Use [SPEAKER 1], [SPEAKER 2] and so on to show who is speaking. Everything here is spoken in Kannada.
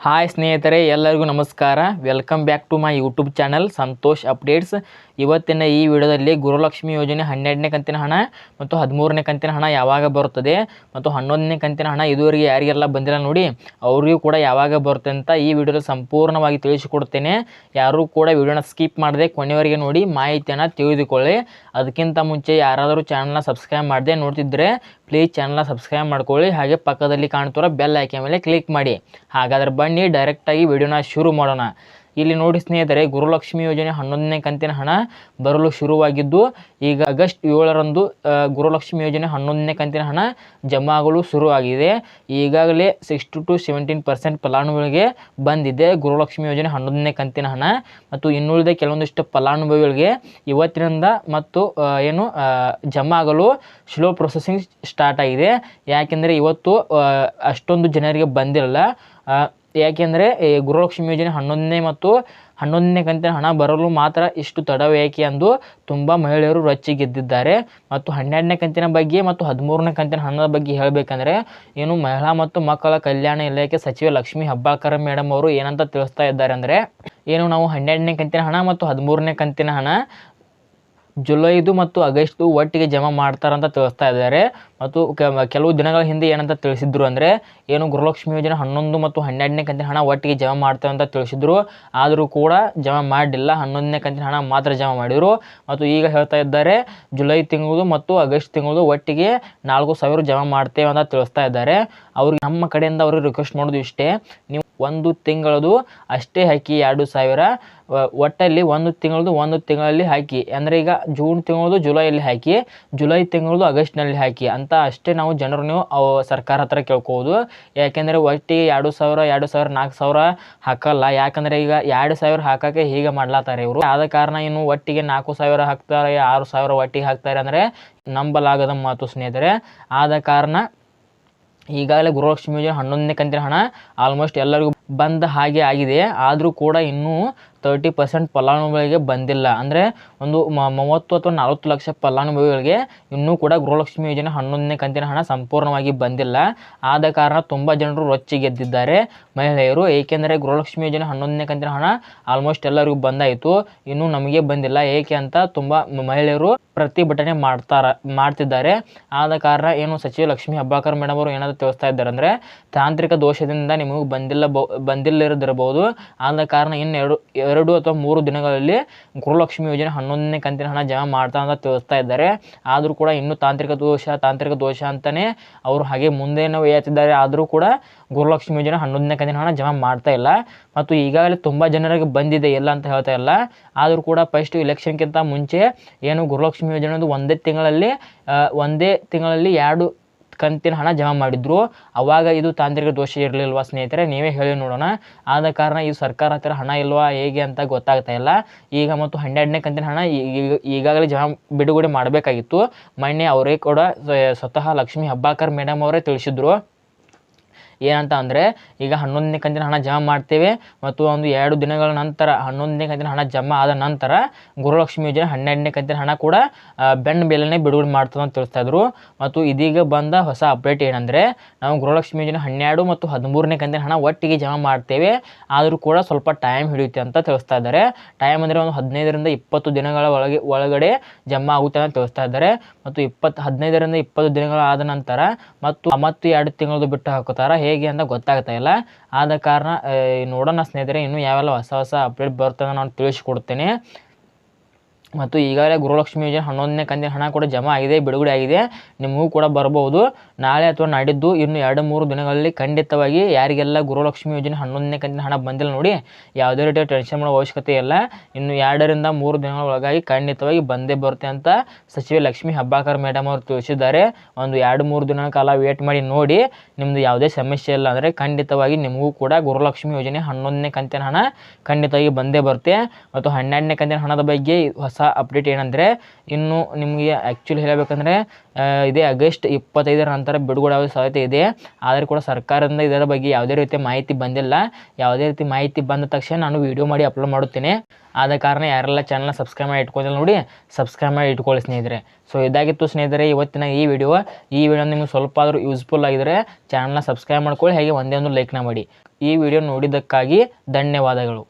[SPEAKER 1] ಹಾಯ್ ಸ್ನೇಹಿತರೆ, ಎಲ್ಲರಿಗೂ ನಮಸ್ಕಾರ. Welcome back to my YouTube channel Santosh updates ಇವತ್ತಿನ ಈ ವಿಡಿಯೋದಲ್ಲಿ ಗುರುಲಕ್ಷ್ಮಿ ಯೋಜನೆ ಹನ್ನೆರಡನೇ ಕಂತಿನ ಹಣ ಮತ್ತು ಹದಿಮೂರನೇ ಕಂತಿನ ಹಣ ಯಾವಾಗ ಬರುತ್ತದೆ ಮತ್ತು ಹನ್ನೊಂದನೇ ಕಂತಿನ ಹಣ ಇದುವರೆಗೆ ಯಾರಿಗೆಲ್ಲ ಬಂದಿಲ್ಲ ನೋಡಿ, ಅವರಿಗೂ ಕೂಡ ಯಾವಾಗ ಬರುತ್ತೆ ಅಂತ ಈ ವಿಡಿಯೋದಲ್ಲಿ ಸಂಪೂರ್ಣವಾಗಿ ತಿಳಿಸಿಕೊಡ್ತೇನೆ. ಯಾರೂ ಕೂಡ ವಿಡಿಯೋನ ಸ್ಕಿಪ್ ಮಾಡದೆ ಕೊನೆಯವರೆಗೆ ನೋಡಿ ಮಾಹಿತಿಯನ್ನು ತಿಳಿದುಕೊಳ್ಳಿ. ಅದಕ್ಕಿಂತ ಮುಂಚೆ ಯಾರಾದರೂ ಚಾನಲ್ನ ಸಬ್ಸ್ಕ್ರೈಬ್ ಮಾಡದೆ ನೋಡ್ತಿದ್ದರೆ ಪ್ಲೀಸ್ ಚಾನಲ್ನ ಸಬ್ಸ್ಕ್ರೈಬ್ ಮಾಡ್ಕೊಳ್ಳಿ. ಹಾಗೆ ಪಕ್ಕದಲ್ಲಿ ಕಾಣ್ತಿರೋ ಬೆಲ್ ಆಯ್ಕೆ ಮೇಲೆ ಕ್ಲಿಕ್ ಮಾಡಿ. ಹಾಗಾದ್ರೆ ಬನ್ನಿ. ಡೈರೆಕ್ಟಾಗಿ ವಿಡಿಯೋನ ಶುರು ಮಾಡೋಣ. ಇಲ್ಲಿ ನೋಡಿ ಸ್ನೇಹಿತರೆ, ಗುರುಲಕ್ಷ್ಮಿ ಯೋಜನೆ ಹನ್ನೊಂದನೇ ಕಂತಿನ ಹಣ ಬರಲು ಶುರುವಾಗಿದ್ದು, ಈಗ ಆಗಸ್ಟ್ ಏಳರಂದು ಗುರುಲಕ್ಷ್ಮಿ ಯೋಜನೆ ಹನ್ನೊಂದನೇ ಕಂತಿನ ಹಣ ಜಮಾ ಆಗಲು ಶುರುವಾಗಿದೆ. ಈಗಾಗಲೇ ಸಿಕ್ಸ್ಟಿ ಟು ಸೆವೆಂಟೀನ್ ಪರ್ಸೆಂಟ್ ಫಲಾನುಭವಿಗಳಿಗೆ ಬಂದಿದೆ ಗುರುಲಕ್ಷ್ಮಿ ಯೋಜನೆ ಹನ್ನೊಂದನೇ ಕಂತಿನ ಹಣ. ಮತ್ತು ಇನ್ನುಳಿದ ಕೆಲವೊಂದಿಷ್ಟು ಫಲಾನುಭವಿಗಳಿಗೆ ಇವತ್ತಿನಿಂದ ಮತ್ತು ಏನು ಜಮಾ ಆಗಲು ಸ್ಲೋ ಪ್ರೊಸೆಸಿಂಗ್ ಸ್ಟಾರ್ಟ್ ಆಗಿದೆ. ಯಾಕೆಂದರೆ ಇವತ್ತು ಅಷ್ಟೊಂದು ಜನರಿಗೆ ಬಂದಿರಲ್ಲ. ಯಾಕೆಂದರೆ ಈ ಗುರುಲಕ್ಷ್ಮಿ ಯೋಜನೆ ಹನ್ನೊಂದನೇ ಮತ್ತು ಹನ್ನೊಂದನೇ ಕಂತಿನ ಹಣ ಬರಲು ಮಾತ್ರ ಇಷ್ಟು ತಡವೇಕೆ ಎಂದು ತುಂಬ ಮಹಿಳೆಯರು ರೊಚ್ಚಿಗೆದ್ದಿದ್ದಾರೆ ಮತ್ತು ಹನ್ನೆರಡನೇ ಕಂತಿನ ಬಗ್ಗೆ ಮತ್ತು ಹದಿಮೂರನೇ ಕಂತಿನ ಹಣದ ಬಗ್ಗೆ ಹೇಳಬೇಕಂದ್ರೆ, ಏನು ಮಹಿಳಾ ಮತ್ತು ಮಕ್ಕಳ ಕಲ್ಯಾಣ ಇಲಾಖೆ ಸಚಿವೆ ಲಕ್ಷ್ಮೀ ಹೆಬ್ಬಾಳ್ಕರ್ ಮೇಡಮ್ ಅವರು ಏನಂತ ತಿಳಿಸ್ತಾ ಇದ್ದಾರೆ ಅಂದರೆ, ಏನು ನಾವು ಹನ್ನೆರಡನೇ ಕಂತಿನ ಹಣ ಮತ್ತು ಹದಿಮೂರನೇ ಕಂತಿನ ಹಣ ಜುಲೈದು ಮತ್ತು ಆಗಸ್ಟು ಒಟ್ಟಿಗೆ ಜಮಾ ಮಾಡ್ತಾರಂತ ತಿಳಿಸ್ತಾ ಇದ್ದಾರೆ. ಮತ್ತು ಕೆಲವು ದಿನಗಳ ಹಿಂದೆ ಏನಂತ ತಿಳಿಸಿದ್ರು ಅಂದರೆ, ಏನು ಗೃಹಲಕ್ಷ್ಮಿ ಯೋಜನೆ ಹನ್ನೊಂದು ಮತ್ತು ಹನ್ನೆರಡನೇ ಕಂತಿನ ಹಣ ಒಟ್ಟಿಗೆ ಜಮಾ ಮಾಡ್ತಾರೆ ಅಂತ ತಿಳಿಸಿದ್ರು. ಆದರೂ ಕೂಡ ಜಮಾ ಮಾಡಿಲ್ಲ. ಹನ್ನೊಂದನೇ ಕಂತಿನ ಹಣ ಮಾತ್ರ ಜಮಾ ಮಾಡಿದರು. ಮತ್ತು ಈಗ ಹೇಳ್ತಾ ಇದ್ದಾರೆ, ಜುಲೈ ತಿಂಗಳು ಮತ್ತು ಆಗಸ್ಟ್ ತಿಂಗಳು ಒಟ್ಟಿಗೆ ನಾಲ್ಕು ಸಾವಿರ ಜಮಾ ಮಾಡ್ತೇವೆ ಅಂತ ತಿಳಿಸ್ತಾ ಇದ್ದಾರೆ. ಅವ್ರಿಗೆ ನಮ್ಮ ಕಡೆಯಿಂದ ಅವ್ರಿಗೆ ರಿಕ್ವೆಸ್ಟ್ ಮಾಡೋದು ಇಷ್ಟೇ. ನೀವು ಒಂದು ತಿಂಗಳದು ಅಷ್ಟೇ ಹಾಕಿ ಎರಡು ಸಾವಿರ ಒಟ್ಟಲ್ಲಿ ಒಂದು ತಿಂಗಳದು ಒಂದು ತಿಂಗಳಲ್ಲಿ ಹಾಕಿ. ಅಂದರೆ ಈಗ ಜೂನ್ ತಿಂಗಳದು ಜುಲೈಯಲ್ಲಿ ಹಾಕಿ, ಜುಲೈ ತಿಂಗಳದು ಆಗಸ್ಟ್ನಲ್ಲಿ ಹಾಕಿ. ಅಂತ ಅಷ್ಟೇ ನಾವು ಜನರು ನೀವು ಅವು ಸರ್ಕಾರ ಹತ್ರ ಕೇಳ್ಕೋಬೋದು. ಯಾಕೆಂದರೆ ಒಟ್ಟಿಗೆ ಎರಡು ಸಾವಿರ ಎರಡು ಸಾವಿರ, ನಾಲ್ಕು ಸಾವಿರ ಹಾಕಲ್ಲ. ಯಾಕಂದರೆ ಈಗ ಎರಡು ಸಾವಿರ ಹಾಕೋಕ್ಕೆ ಹೀಗೆ ಮಾಡ್ಲಾತಾರೆ ಇವರು. ಆದ ಕಾರಣ ಇನ್ನು ಒಟ್ಟಿಗೆ ನಾಲ್ಕು ಸಾವಿರ ಹಾಕ್ತಾರೆ, ಆರು ಸಾವಿರ ಒಟ್ಟಿಗೆ ಹಾಕ್ತಾರೆ ಅಂದರೆ ನಂಬಲಾಗದ ಮಾತು ಸ್ನೇಹಿತರೆ. ಆದ ಕಾರಣ ಈಗಾಗಲೇ ಗೃಹಲಕ್ಷ್ಮಿ ಯೋಜನೆ ಹನ್ನೊಂದನೇ ಕಂತಿನ ಹಣ ಆಲ್ಮೋಸ್ಟ್ ಎಲ್ಲರಿಗೂ ಬಂದ ಹಾಗೆ ಆಗಿದೆ. ಆದರೂ ಕೂಡ ಇನ್ನೂ ತರ್ಟಿ ಪರ್ಸೆಂಟ್ ಫಲಾನುಭವಿಗಳಿಗೆ ಬಂದಿಲ್ಲ. ಅಂದರೆ ಒಂದು ಮೂವತ್ತು ಅಥವಾ ನಲವತ್ತು ಲಕ್ಷ ಫಲಾನುಭವಿಗಳಿಗೆ ಇನ್ನೂ ಕೂಡ ಗೃಹಲಕ್ಷ್ಮಿ ಯೋಜನೆ ಹನ್ನೊಂದನೇ ಕಂತಿನ ಹಣ ಸಂಪೂರ್ಣವಾಗಿ ಬಂದಿಲ್ಲ. ಆದ ಕಾರಣ ತುಂಬ ಜನರು ರೊಚ್ಚಿಗೆದ್ದಿದ್ದಾರೆ ಮಹಿಳೆಯರು, ಏಕೆಂದರೆ ಗೃಹಲಕ್ಷ್ಮಿ ಯೋಜನೆ ಹನ್ನೊಂದನೇ ಕಂತಿನ ಹಣ ಆಲ್ಮೋಸ್ಟ್ ಎಲ್ಲರಿಗೂ ಬಂದಾಯಿತು. ಇನ್ನೂ ನಮಗೆ ಬಂದಿಲ್ಲ. ಏಕೆ ಅಂತ ತುಂಬ ಮಹಿಳೆಯರು ಪ್ರತಿಭಟನೆ ಮಾಡ್ತಾರ, ಮಾಡ್ತಿದ್ದಾರೆ. ಆದ ಕಾರಣ ಏನು ಸಚಿವ ಲಕ್ಷ್ಮಿ ಹಬ್ಬಾಕರ್ ಮೇಡಮ್ ಅವರು ಏನಾದರೂ ತಿಳಿಸ್ತಾ ಇದ್ದಾರೆ ಅಂದರೆ ತಾಂತ್ರಿಕ ದೋಷದಿಂದ ನಿಮಗೆ ಬಂದಿಲ್ಲ ಬಂದಿಲ್ಲ ಬಂದಿಲ್ಲದಿರಬಹುದು. ಆದ ಕಾರಣ ಇನ್ನು ಎರಡು ಅಥವಾ ಮೂರು ದಿನಗಳಲ್ಲಿ ಗುರುಲಕ್ಷ್ಮಿ ಯೋಜನೆ ಹನ್ನೊಂದನೇ ಕಂತಿನ ಹಣ ಜಮಾ ಮಾಡ್ತಾ ಅಂತ ತಿಳಿಸ್ತಾ ಇದ್ದಾರೆ. ಆದರೂ ಕೂಡ ಇನ್ನೂ ತಾಂತ್ರಿಕ ದೋಷ ತಾಂತ್ರಿಕ ದೋಷ ಅಂತಲೇ ಅವರು ಹಾಗೆ ಮುಂದೇನೋ ಹೇಳ್ತಿದ್ದಾರೆ ಆದರೂ ಕೂಡ ಗುರುಲಕ್ಷ್ಮಿ ಯೋಜನೆ ಹನ್ನೊಂದನೇ ಕಂತಿನ ಹಣ ಜಮಾ ಮಾಡ್ತಾ ಇಲ್ಲ. ಮತ್ತು ಈಗಾಗಲೇ ತುಂಬ ಜನರಿಗೆ ಬಂದಿದೆ ಎಲ್ಲ ಅಂತ ಹೇಳ್ತಾ ಇಲ್ಲ. ಆದರೂ ಕೂಡ ಫಸ್ಟ್ ಇಲೆಕ್ಷನ್ಗಿಂತ ಮುಂಚೆ ಏನು ಗುರುಲಕ್ಷ್ಮಿ ಯೋಜನೆ ಒಂದು ಒಂದೇ ತಿಂಗಳಲ್ಲಿ ಒಂದೇ ತಿಂಗಳಲ್ಲಿ ಎರಡು ಕಂತಿನ ಹಣ ಜಮಾ ಮಾಡಿದ್ರು. ಅವಾಗ ಇದು ತಾಂತ್ರಿಕ ದೋಷ ಇರಲಿಲ್ವಾ ಸ್ನೇಹಿತರೆ? ನೀವೇ ಹೇಳಿ ನೋಡೋಣ. ಆದ ಕಾರಣ ಇದು ಸರ್ಕಾರ ಹತ್ತಿರ ಹಣ ಇಲ್ವಾ, ಹೇಗೆ ಅಂತ ಗೊತ್ತಾಗ್ತಾ ಇಲ್ಲ. ಈಗ ಮತ್ತು ಹನ್ನೆರಡನೇ ಕಂತಿನ ಹಣ ಈಗಾಗಲೇ ಜಮಾ ಬಿಡುಗಡೆ ಮಾಡಬೇಕಾಗಿತ್ತು. ಮೊನ್ನೆ ಅವರೇ ಕೂಡ ಸ್ವತಃ ಲಕ್ಷ್ಮೀ ಹಬ್ಬಾಕರ್ ಮೇಡಮ್ ಅವರೇ ತಿಳಿಸಿದ್ರು. ಏನಂತ ಅಂದರೆ, ಈಗ ಹನ್ನೊಂದನೇ ಕಂತಿನ ಹಣ ಜಮಾ ಮಾಡ್ತೇವೆ ಮತ್ತು ಒಂದು ಎರಡು ದಿನಗಳ ನಂತರ, ಹನ್ನೊಂದನೇ ಕಂತಿನ ಹಣ ಜಮಾ ಆದ ನಂತರ ಗುರುಲಕ್ಷ್ಮಿ ಯೋಜನೆ ಹನ್ನೆರಡನೇ ಕಂತಿನ ಹಣ ಕೂಡ ಬೆನ್ನ ಬೆಲೆನೇ ಬಿಡುಗಡೆ ಮಾಡ್ತದೆ ಅಂತ ತಿಳಿಸ್ತಾ ಇದ್ರು. ಮತ್ತು ಇದೀಗ ಬಂದ ಹೊಸ ಅಪ್ಡೇಟ್ ಏನಂದರೆ, ನಾವು ಗುರುಲಕ್ಷ್ಮಿ ಯೋಜನೆ ಹನ್ನೆರಡು ಮತ್ತು ಹದಿಮೂರನೇ ಕಂತಿನ ಹಣ ಒಟ್ಟಿಗೆ ಜಮಾ ಮಾಡ್ತೇವೆ. ಆದರೂ ಕೂಡ ಸ್ವಲ್ಪ ಟೈಮ್ ಹಿಡಿಯುತ್ತೆ ಅಂತ ತಿಳಿಸ್ತಾ ಇದ್ದಾರೆ. ಟೈಮ್ ಅಂದರೆ ಒಂದು ಹದಿನೈದರಿಂದ ಇಪ್ಪತ್ತು ದಿನಗಳ ಒಳಗೆ, ಒಳಗಡೆ ಜಮಾ ಆಗುತ್ತೆ ಅಂತ ತಿಳಿಸ್ತಾ ಇದ್ದಾರೆ. ಮತ್ತು ಇಪ್ಪತ್ತು, ಹದಿನೈದರಿಂದ ಇಪ್ಪತ್ತು ದಿನಗಳ ಆದ ನಂತರ, ಮತ್ತು ಮತ್ತು ಎರಡು ತಿಂಗಳದು ಬಿಟ್ಟು ಹಾಕೋತಾರ ಹೇಗೆ ಅಂತ ಗೊತ್ತಾಗ್ತಾ ಇಲ್ಲ? ಆದ ಕಾರಣ ನೋಡೋಣ ಸ್ನೇಹಿತರೆ, ಇನ್ನೂ ಯಾವೆಲ್ಲ ಹೊಸ ಹೊಸ ಅಪ್ಡೇಟ್ ಬರ್ತದೆ ನಾನು ತಿಳಿಸ್ಕೊಡ್ತೇನೆ. ಮತ್ತು ಈಗಾಗಲೇ ಗೃಹಲಕ್ಷ್ಮಿ ಯೋಜನೆ ಹನ್ನೊಂದನೇ ಕಂತಿನ ಹಣ ಕೂಡ ಜಮಾ ಆಗಿದೆ, ಬಿಡುಗಡೆ ಆಗಿದೆ. ನಿಮಗೂ ಕೂಡ ಬರಬಹುದು ನಾಳೆ ಅಥವಾ ನಾಡಿದ್ದು ಇನ್ನು ಎರಡು ಮೂರು ದಿನಗಳಲ್ಲಿ ಖಂಡಿತವಾಗಿ ಯಾರಿಗೆಲ್ಲ ಗೃಹಲಕ್ಷ್ಮಿ ಯೋಜನೆ ಹನ್ನೊಂದನೇ ಕಂತಿನ ಹಣ ಬಂದಿಲ್ಲ ನೋಡಿ, ಯಾವುದೇ ರೀತಿಯ ಟೆನ್ಷನ್ ಮಾಡೋ ಅವಶ್ಯಕತೆ ಇಲ್ಲ. ಇನ್ನು ಎರಡರಿಂದ ಮೂರು ದಿನಗಳ ಒಳಗಾಗಿ ಖಂಡಿತವಾಗಿ ಬಂದೇ ಬರುತ್ತೆ ಅಂತ ಸಚಿವೆ ಲಕ್ಷ್ಮೀ ಹಬ್ಬಾಕರ್ ಮೇಡಮ್ ಅವರು ತಿಳಿಸಿದ್ದಾರೆ. ಒಂದು ಎರಡು ಮೂರು ದಿನಗಳ ಕಾಲ ವೇಟ್ ಮಾಡಿ ನೋಡಿ. ನಿಮ್ಮದು ಯಾವುದೇ ಸಮಸ್ಯೆ ಇಲ್ಲ ಅಂದರೆ ಖಂಡಿತವಾಗಿ ನಿಮಗೂ ಕೂಡ ಗೃಹಲಕ್ಷ್ಮಿ ಯೋಜನೆ ಹನ್ನೊಂದನೇ ಕಂತಿನ ಹಣ ಖಂಡಿತವಾಗಿ ಬಂದೇ ಬರುತ್ತೆ. ಮತ್ತು ಹನ್ನೆರಡನೇ ಕಂತಿನ ಹಣದ ಬಗ್ಗೆ ಹೊಸ ಹೊಸ ಅಪ್ಡೇಟ್ ಏನಂದರೆ, ಇನ್ನು ನಿಮಗೆ ಆ್ಯಕ್ಚುಲಿ ಹೇಳಬೇಕಂದ್ರೆ ಇದೇ ಆಗಸ್ಟ್ ಇಪ್ಪತ್ತೈದರ ನಂತರ ಬಿಡುಗಡೆ ಸಾಧ್ಯತೆ ಇದೆ. ಆದರೆ ಕೂಡ ಸರ್ಕಾರದಿಂದ ಇದರ ಬಗ್ಗೆ ಯಾವುದೇ ರೀತಿಯ ಮಾಹಿತಿ ಬಂದಿಲ್ಲ. ಯಾವುದೇ ರೀತಿ ಮಾಹಿತಿ ಬಂದ ತಕ್ಷಣ ನಾನು ವಿಡಿಯೋ ಮಾಡಿ ಅಪ್ಲೋಡ್ ಮಾಡುತ್ತೇನೆ. ಆದ ಕಾರಣ ಯಾರೆಲ್ಲ ಚಾನಲ್ನ ಸಬ್ಸ್ಕ್ರೈಬ್ ಮಾಡಿ ಇಟ್ಕೊಂಡಿಲ್ಲ ನೋಡಿ ಸಬ್ಸ್ಕ್ರೈಬ್ ಮಾಡಿ ಇಟ್ಕೊಳ್ಳಿ ಸ್ನೇಹಿತರೆ. ಸೊ ಇದಾಗಿತ್ತು ಸ್ನೇಹಿತರೆ, ಇವತ್ತಿನ ಈ ವಿಡಿಯೋ ಈ ವಿಡಿಯೋ ನಿಮಗೆ ಸ್ವಲ್ಪ ಆದರೂ ಯೂಸ್ಫುಲ್ ಆಗಿದ್ರೆ ಚಾನಲ್ನ ಸಬ್ಸ್ಕ್ರೈಬ್ ಮಾಡ್ಕೊಳ್ಳಿ, ಹಾಗೆ ಒಂದೇ ಒಂದು ಲೈಕ್ನ ಮಾಡಿ. ಈ ವಿಡಿಯೋ ನೋಡಿದ್ದಕ್ಕಾಗಿ ಧನ್ಯವಾದಗಳು.